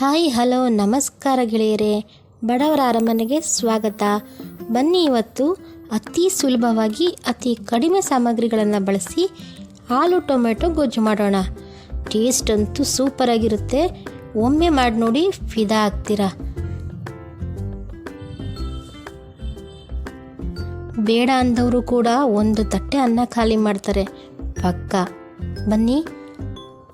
Hi, hello, ನಮಸ್ಕಾರ ಗೆಳೆಯರೇ. ಬಡವರ ಅರಮನೆಗೆ ಸ್ವಾಗತ. ಬನ್ನಿ ಇವತ್ತು ಅತಿ ಸುಲಭವಾಗಿ, ಅತಿ ಕಡಿಮೆ ಸಾಮಗ್ರಿಗಳನ್ನು ಬಳಸಿ ಆಲೂ ಟೊಮೆಟೊ ಗೊಜ್ಜು ಮಾಡೋಣ. ಟೇಸ್ಟ್ ಅಂತೂ ಸೂಪರಾಗಿರುತ್ತೆ ಒಮ್ಮೆ ಮಾಡಿ ನೋಡಿ ಫಿದಾ ಆಗ್ತೀರಾ? ಬೇಡ ಅಂದವರು ಕೂಡ ಒಂದು ತಟ್ಟೆ ಅನ್ನ ಖಾಲಿ ಮಾಡ್ತಾರೆ. ಪಕ್ಕ. ಬನ್ನಿ,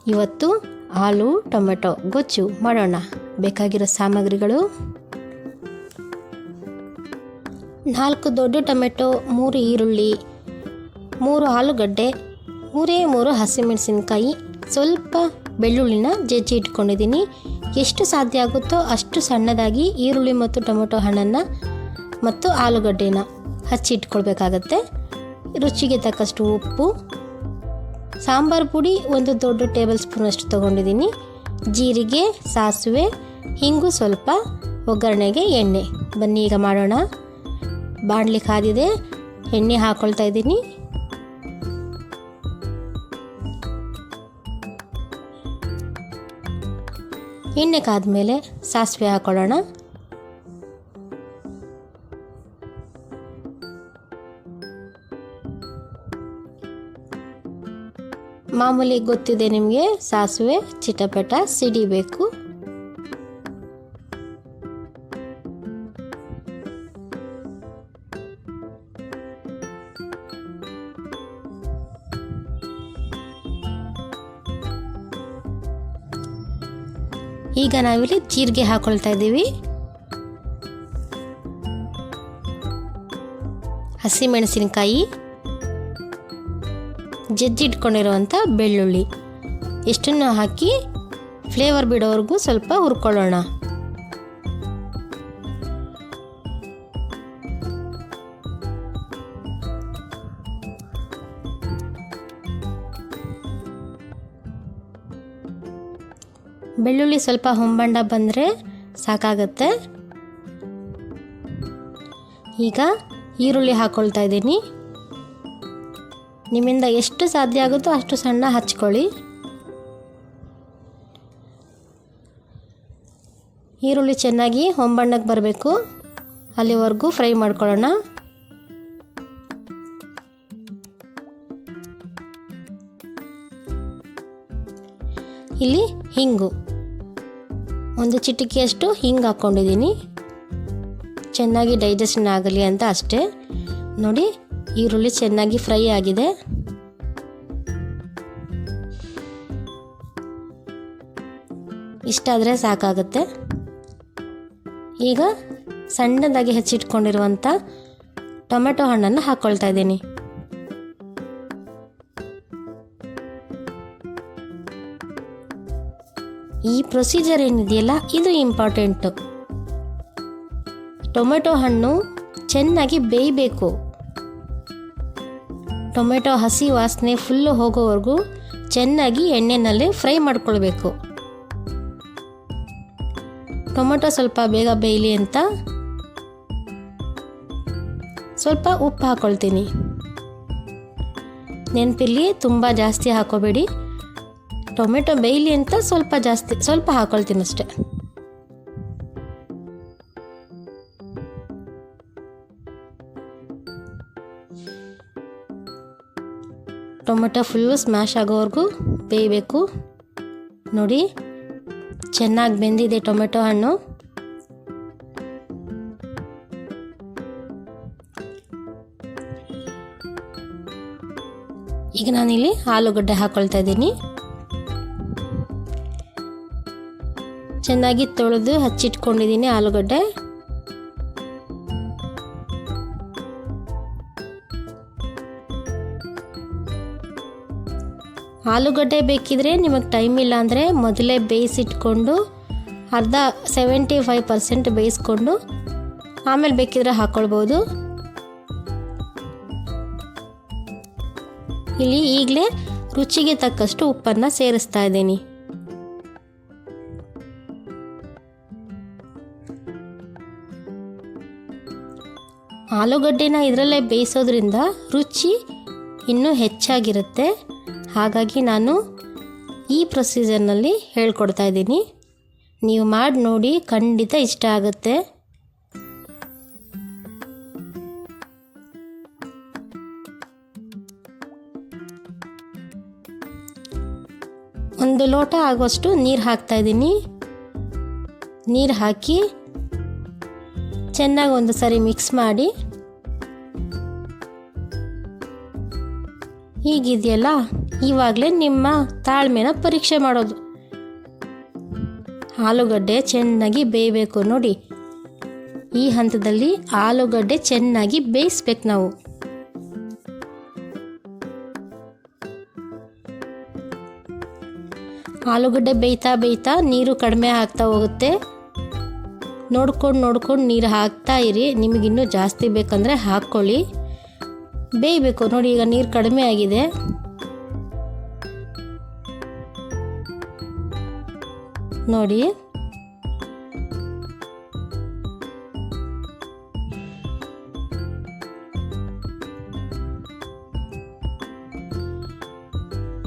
ಇವತ್ತು ಆಲೂ ಟೊಮೆಟೊ, ಗೊಜ್ಜು, ಮಾಡೋಣ. ಬೇಕಾಗಿರೋ ಸಾಮಗ್ರಿಗಳು? ನಾಲ್ಕು ದೊಡ್ಡ ಟೊಮೆಟೊ, ಮೂರು ಈರುಳ್ಳಿ, ಮೂರು ಆಲೂಗಡ್ಡೆ, ಮೂರೇ ಮೂರು ಹಸಿಮೆಣಸಿನ್ಕಾಯಿ, ಸ್ವಲ್ಪ ಬೆಳ್ಳುಳ್ಳಿನ ಜಜ್ಜಿ ಇಟ್ಕೊಂಡಿದ್ದೀನಿ. ಎಷ್ಟು ಸಾಧ್ಯ ಆಗುತ್ತೋ ಅಷ್ಟು ಸಣ್ಣದಾಗಿ ಈರುಳ್ಳಿ ಮತ್ತು ಟೊಮೆಟೊ ಹಣ್ಣನ್ನು ಮತ್ತು ಆಲೂಗಡ್ಡೆನ ಹಚ್ಚಿ ಇಟ್ಕೊಳ್ಬೇಕಾಗತ್ತೆ. ರುಚಿಗೆ ತಕ್ಕಷ್ಟು ಉಪ್ಪು ಸಾಂಬಾರು ಪುಡಿ ಒಂದು ದೊಡ್ಡ ಟೇಬಲ್ ಸ್ಪೂನಷ್ಟು ತೊಗೊಂಡಿದ್ದೀನಿ. ಜೀರಿಗೆ, ಸಾಸಿವೆ, ಹಿಂಗು ಸ್ವಲ್ಪ, ಒಗ್ಗರಣೆಗೆ ಎಣ್ಣೆ. ಬನ್ನಿ ಈಗ ಮಾಡೋಣ. ಬಾಣಲಿ ಕಾದಿದೆ. ಎಣ್ಣೆ ಹಾಕ್ಕೊಳ್ತಾ ಇದ್ದೀನಿ. ಎಣ್ಣೆ ಕಾದ ಮೇಲೆ ಸಾಸಿವೆ ಹಾಕೊಳ್ಳೋಣ. ಮಾಮೂಲಿ ಗೊತ್ತಿದೆ ನಿಮಗೆ ಸಾಸಿವೆ ಚಿಟಪಟ ಸಿಡಿಬೇಕು ಈಗ ನಾವಿಲ್ಲಿ ಜೀರಿಗೆ ಹಾಕೊಳ್ತಾ ಇದ್ದೀವಿ. ಹಸಿಮೆಣಸಿನಕಾಯಿ ಜಜ್ಜಿಟ್ಕೊಂಡಿರುವಂಥ ಬೆಳ್ಳುಳ್ಳಿ. ಇಷ್ಟನ್ನು ಹಾಕಿ ಫ್ಲೇವರ್ ಬಿಡೋವರೆಗೂ ಸ್ವಲ್ಪ ಹುರ್ಕೊಳ್ಳೋಣ. ಬೆಳ್ಳುಳ್ಳಿ ಸ್ವಲ್ಪ ಹೊಂಬಂಡ ಬಂದರೆ ಸಾಕಾಗತ್ತೆ. ಈಗ ಈರುಳ್ಳಿ ಹಾಕ್ಕೊಳ್ತಾ ಇದ್ದೀನಿ. ನಿಮ್ಮಿಂದ ಎಷ್ಟು ಸಾಧ್ಯ ಆಗುತ್ತೋ ಅಷ್ಟು ಸಣ್ಣ ಹಚ್ಕೊಳ್ಳಿ. ಈರುಳ್ಳಿ ಚೆನ್ನಾಗಿ ಹೊಂಬಣ್ಣಕ್ಕೆ ಬರಬೇಕು. ಅಲ್ಲಿವರೆಗೂ ಫ್ರೈ ಮಾಡ್ಕೊಳ್ಳೋಣ. ಇಲ್ಲಿ ಹಿಂಗು. ಒಂದು ಚಿಟಿಕೆಯಷ್ಟು ಹಿಂಗೆ ಹಾಕ್ಕೊಂಡಿದ್ದೀನಿ. ಚೆನ್ನಾಗಿ ಡೈಜೆಷನ್ ಆಗಲಿ ಅಂತ ಅಷ್ಟೇ. ನೋಡಿ ಈರುಳ್ಳಿ ಚೆನ್ನಾಗಿ ಫ್ರೈ ಆಗಿದೆ. ಇಷ್ಟಾದರೆ ಸಾಕಾಗುತ್ತೆ. ಈಗ ಸಣ್ಣದಾಗಿ ಹೆಚ್ಚಿಟ್ಕೊಂಡಿರುವಂಥ ಟೊಮೆಟೊ ಹಣ್ಣನ್ನು ಹಾಕ್ಕೊಳ್ತಾ ಇದ್ದೀನಿ. ಈ ಪ್ರೊಸೀಜರ್ ಏನಿದೆಯಲ್ಲ, ಇದು ಇಂಪಾರ್ಟೆಂಟು. ಟೊಮೆಟೊ ಹಣ್ಣು ಚೆನ್ನಾಗಿ ಬೇಯಬೇಕು. ಟೊಮೆಟೊ ಹಸಿ ವಾಸನೆ ಫುಲ್ಲು ಹೋಗೋವರೆಗೂ ಚೆನ್ನಾಗಿ ಎಣ್ಣೆನಲ್ಲಿ ಫ್ರೈ ಮಾಡ್ಕೊಳ್ಬೇಕು. ಟೊಮೆಟೊ ಸ್ವಲ್ಪ ಬೇಗ ಬೇಯಲಿ ಅಂತ ಸ್ವಲ್ಪ ಉಪ್ಪು ಹಾಕ್ಕೊಳ್ತೀನಿ ನೆನಪಿಲ್ಲಿ ತುಂಬ ಜಾಸ್ತಿ ಹಾಕೋಬೇಡಿ. ಟೊಮೆಟೊ ಬೇಯಲಿ ಅಂತ ಸ್ವಲ್ಪ ಜಾಸ್ತಿ, ಸ್ವಲ್ಪ ಹಾಕ್ಕೊಳ್ತೀನಿ ಅಷ್ಟೆ ಟೊಮೆಟೊ ಫುಲ್ಲು ಸ್ಮ್ಯಾಶ್ ಆಗೋವರೆಗೂ ಬೇಯಬೇಕು. ನೋಡಿ, ಚೆನ್ನಾಗಿ ಬೆಂದಿದೆ ಟೊಮೆಟೊ ಹಣ್ಣು. ಈಗ ನಾನಿಲ್ಲಿ ಆಲೂಗಡ್ಡೆ ಹಾಕೊಳ್ತಾ ಇದ್ದೀನಿ. ಚೆನ್ನಾಗಿ ತೊಳೆದು ಹಚ್ಚಿಟ್ಕೊಂಡಿದ್ದೀನಿ ಆಲೂಗಡ್ಡೆ. ಆಲೂಗಡ್ಡೆ ಬೇಕಿದ್ರೆ ನಿಮಗೆ ಟೈಮ್ ಇಲ್ಲ ಅಂದರೆ ಮೊದಲೇ ಬೇಯಿಸಿಟ್ಕೊಂಡು ಅರ್ಧ ಸೆವೆಂಟಿ ಫೈವ್ ಪರ್ಸೆಂಟ್ ಬೇಯಿಸ್ಕೊಂಡು ಆಮೇಲೆ ಬೇಕಿದ್ರೆ ಹಾಕ್ಕೊಳ್ಬೋದು ಇಲ್ಲಿ ಈಗಲೇ ರುಚಿಗೆ ತಕ್ಕಷ್ಟು ಉಪ್ಪನ್ನು ಸೇರಿಸ್ತಾ ಇದ್ದೀನಿ. ಆಲೂಗಡ್ಡೆನ ಇದರಲ್ಲೇ ಬೇಯಿಸೋದ್ರಿಂದ ರುಚಿ ಇನ್ನೂ ಹೆಚ್ಚಾಗಿರುತ್ತೆ. ಹಾಗಾಗಿ ನಾನು ಈ ಪ್ರೊಸೀಜರ್ನಲ್ಲಿ ಹೇಳ್ಕೊಡ್ತಾ ಇದ್ದೀನಿ. ನೀವು ಮಾಡಿ ನೋಡಿ, ಖಂಡಿತ ಇಷ್ಟ ಆಗುತ್ತೆ. ಒಂದು ಲೋಟ ಆಗುವಷ್ಟು ನೀರು ಹಾಕ್ತಾ ಇದ್ದೀನಿ. ನೀರು ಹಾಕಿ ಚೆನ್ನಾಗಿ ಒಂದು ಸರಿ ಮಿಕ್ಸ್ ಮಾಡಿ. ಹೀಗಿದೆಯಲ್ಲ? ಇವಾಗಲೇ ನಿಮ್ಮ ತಾಳ್ಮೆನ ಪರೀಕ್ಷೆ ಮಾಡೋದು. ಆಲೂಗಡ್ಡೆ ಚೆನ್ನಾಗಿ ಬೇಯಬೇಕು ನೋಡಿ. ಈ ಹಂತದಲ್ಲಿ ಆಲೂಗಡ್ಡೆ ಚೆನ್ನಾಗಿ ಬೇಯಿಸ್ಬೇಕು ನಾವು. ಆಲೂಗಡ್ಡೆ ಬೇಯ್ತಾ ಬೇಯ್ತಾ ನೀರು ಕಡಿಮೆ ಆಗ್ತಾ ಹೋಗುತ್ತೆ. ನೋಡ್ಕೊಂಡು ನೋಡ್ಕೊಂಡು ನೀರು ಹಾಕ್ತಾ ಇರಿ. ನಿಮಗಿನ್ನೂ ಜಾಸ್ತಿ ಬೇಕಂದರೆ ಹಾಕ್ಕೊಳ್ಳಿ. ಬೇಯಬೇಕು ನೋಡಿ, ಈಗ ನೀರು ಕಡಿಮೆ ಆಗಿದೆ. ನೋಡಿ.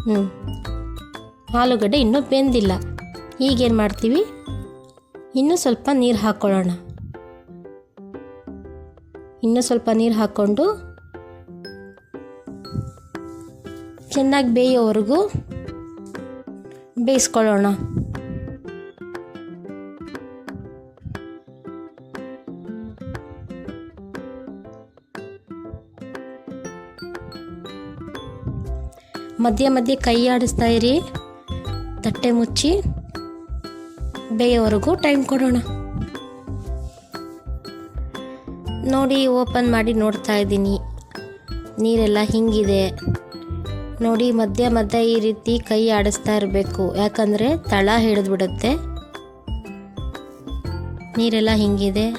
ಹ್ಞೂ ಆಲೂಗಡ್ಡೆ ಇನ್ನೂ ಬೆಂದಿಲ್ಲ. ಈಗೇನು ಮಾಡ್ತೀವಿ? ಇನ್ನೂ ಸ್ವಲ್ಪ ನೀರು ಹಾಕ್ಕೊಳ್ಳೋಣ ಇನ್ನೂ ಸ್ವಲ್ಪ ನೀರು ಹಾಕ್ಕೊಂಡು ಚೆನ್ನಾಗಿ ಬೇಯೋವರೆಗೂ ಬೇಯಿಸ್ಕೊಳ್ಳೋಣ. ಮಧ್ಯ ಮಧ್ಯೆ ಕೈ ಆಡಿಸ್ತಾ ಇರಿ. ತಟ್ಟೆ ಮುಚ್ಚಿ ಬೇಯೋವರೆಗೂ ಟೈಮ್ ಕೊಡೋಣ. ನೋಡಿ ಓಪನ್ ಮಾಡಿ ನೋಡ್ತಾ ಇದ್ದೀನಿ. ನೀರೆಲ್ಲ ಹಿಂಗಿದೆ. ನೋಡಿ, ಮಧ್ಯ ಮಧ್ಯ ಈ ರೀತಿ ಕೈ ಆಡಿಸ್ತಾ ಇರಬೇಕು. ಯಾಕಂದರೆ ತಳ ಹಿಡಿದ್ಬಿಡುತ್ತೆ. ನೀರೆಲ್ಲ ಹಿಂಗಿದೆ.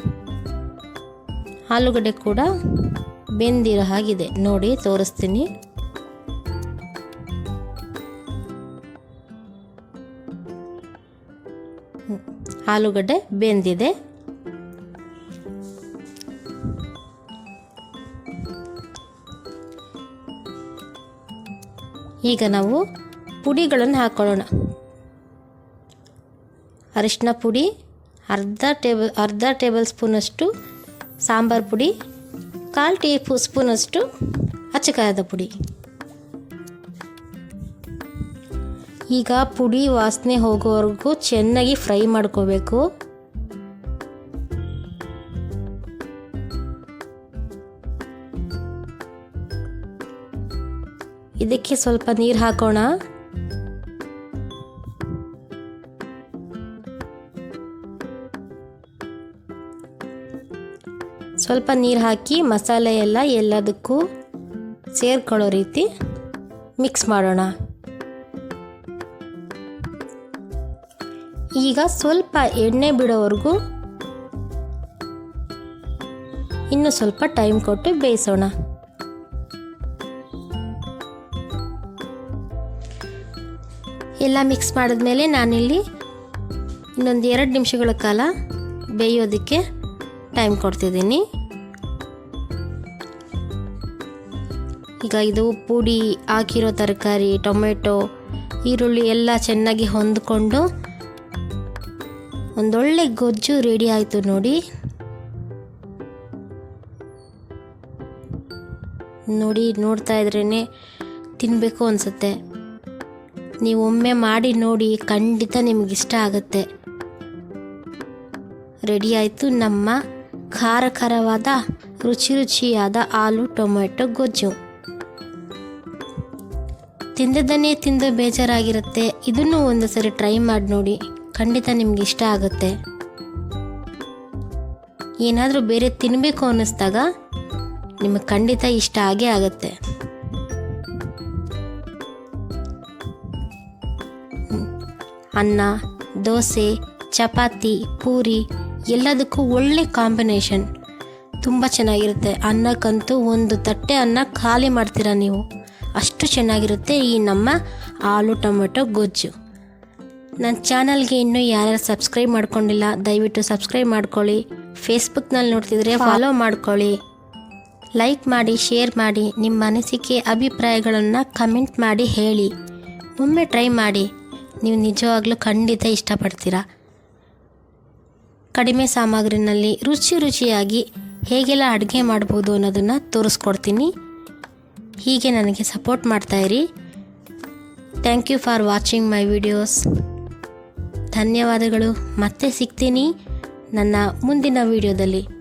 ಆಲೂಗಡ್ಡೆ ಕೂಡ ಬೆಂದಿರೋ ಹಾಗಿದೆ. ನೋಡಿ, ತೋರಿಸ್ತೀನಿ. ಆಲೂಗಡ್ಡೆ ಬೆಂದಿದೆ. ಈಗ ನಾವು ಪುಡಿಗಳನ್ನು ಹಾಕೊಳ್ಳೋಣ. ಅರಿಶಿನ ಪುಡಿ, ಅರ್ಧ ಟೇಬಲ್ ಅರ್ಧ ಟೇಬಲ್ ಸ್ಪೂನಷ್ಟು ಸಾಂಬಾರು ಪುಡಿ, ಕಾಲು ಟೀ ಸ್ಪೂನಷ್ಟು ಅಚ್ಚಕಾಯದ ಪುಡಿ. ಈಗ ಪುಡಿ ವಾಸನೆ ಹೋಗೋವರೆಗೂ ಚೆನ್ನಾಗಿ ಫ್ರೈ ಮಾಡ್ಕೋಬೇಕು. ಇದಕ್ಕೆ ಸ್ವಲ್ಪ ನೀರು ಹಾಕೋಣ. ಸ್ವಲ್ಪ ನೀರು ಹಾಕಿ ಮಸಾಲೆ ಎಲ್ಲ ಎಲ್ಲದಕ್ಕೂ ಸೇರ್ಕೊಳ್ಳೋ ರೀತಿ ಮಿಕ್ಸ್ ಮಾಡೋಣ. ಈಗ ಸ್ವಲ್ಪ ಎಣ್ಣೆ ಬಿಡೋವರೆಗೂ ಇನ್ನು ಸ್ವಲ್ಪ ಟೈಮ್ ಕೊಟ್ಟು ಬೇಯಿಸೋಣ. ಎಲ್ಲ ಮಿಕ್ಸ್ ಮಾಡಿದ್ಮೇಲೆ ನಾನಿಲ್ಲಿ ಇನ್ನೊಂದು ಎರಡು ನಿಮಿಷಗಳ ಕಾಲ ಬೇಯೋದಕ್ಕೆ ಟೈಮ್ ಕೊಡ್ತಿದ್ದೀನಿ. ಈಗ ಇದು ಪುಡಿ ಹಾಕಿರೋ ತರಕಾರಿ, ಟೊಮೆಟೊ, ಈರುಳ್ಳಿ ಎಲ್ಲ ಚೆನ್ನಾಗಿ ಹೊಂದ್ಕೊಂಡು ಒಂದೊಳ್ಳೆ ಗೊಜ್ಜು ರೆಡಿ ಆಯಿತು ನೋಡಿ. ನೋಡಿ, ನೋಡ್ತಾ ಇದ್ರೇ ತಿನ್ನಬೇಕು ಅನಿಸುತ್ತೆ. ನೀವು ಒಮ್ಮೆ ಮಾಡಿ ನೋಡಿ, ಖಂಡಿತ ನಿಮ್ಗೆ ಇಷ್ಟ ಆಗುತ್ತೆ. ರೆಡಿ ಆಯಿತು ನಮ್ಮ ಖಾರ ಖಾರವಾದ ರುಚಿ ರುಚಿಯಾದ ಆಲೂ ಟೊಮೆಟೊ ಗೊಜ್ಜು. ತಿಂದದನ್ನೇ ತಿಂದು ಬೇಜಾರಾಗಿರುತ್ತೆ. ಇದನ್ನು ಒಂದು ಸರಿ ಟ್ರೈ ಮಾಡಿ ನೋಡಿ. ಖಂಡಿತ ನಿಮ್ಗೆ ಇಷ್ಟ ಆಗುತ್ತೆ. ಏನಾದರೂ ಬೇರೆ ತಿನ್ನಬೇಕು ಅನ್ನಿಸ್ದಾಗ ನಿಮಗೆ ಖಂಡಿತ ಇಷ್ಟ ಆಗೇ ಆಗುತ್ತೆ. ಅನ್ನ, ದೋಸೆ, ಚಪಾತಿ, ಪೂರಿ ಎಲ್ಲದಕ್ಕೂ ಒಳ್ಳೆ ಕಾಂಬಿನೇಷನ್. ತುಂಬ ಚೆನ್ನಾಗಿರುತ್ತೆ. ಅನ್ನಕ್ಕಂತೂ ಒಂದು ತಟ್ಟೆ ಅನ್ನ ಖಾಲಿ ಮಾಡ್ತೀರಾ ನೀವು? ಅಷ್ಟು ಚೆನ್ನಾಗಿರುತ್ತೆ ಈ ನಮ್ಮ ಆಲೂ ಟೊಮೆಟೊ ಗೊಜ್ಜು. ನನ್ನ ಚಾನಲ್ಗೆ ಇನ್ನೂ ಯಾರ್ಯಾರು ಸಬ್ಸ್ಕ್ರೈಬ್ ಮಾಡ್ಕೊಂಡಿಲ್ಲ ದಯವಿಟ್ಟು ಸಬ್ಸ್ಕ್ರೈಬ್ ಮಾಡ್ಕೊಳ್ಳಿ. ಫೇಸ್ಬುಕ್ನಲ್ಲಿ ನೋಡ್ತಿದ್ರೆ ಫಾಲೋ ಮಾಡ್ಕೊಳ್ಳಿ. ಲೈಕ್ ಮಾಡಿ ಶೇರ್ ಮಾಡಿ ನಿಮ್ಮ ಅನಿಸಿಕೆ ಅಭಿಪ್ರಾಯಗಳನ್ನು ಕಮೆಂಟ್ ಮಾಡಿ ಹೇಳಿ. ಒಮ್ಮೆ ಟ್ರೈ ಮಾಡಿ. ನೀವು ನಿಜವಾಗ್ಲೂ ಖಂಡಿತ ಇಷ್ಟಪಡ್ತೀರಾ? ಕಡಿಮೆ ಸಾಮಗ್ರಿನಲ್ಲಿ ರುಚಿ ರುಚಿಯಾಗಿ ಹೇಗೆಲ್ಲ ಅಡುಗೆ ಮಾಡ್ಬೋದು ಅನ್ನೋದನ್ನು ತೋರಿಸ್ಕೊಡ್ತೀನಿ. ಹೀಗೆ ನನಗೆ support ಮಾಡ್ತಾಯಿರಿ thank you for watching my videos ಧನ್ಯವಾದಗಳು. ಮತ್ತೆ ಸಿಗ್ತೀನಿ ನನ್ನ ಮುಂದಿನ ವಿಡಿಯೋದಲ್ಲಿ.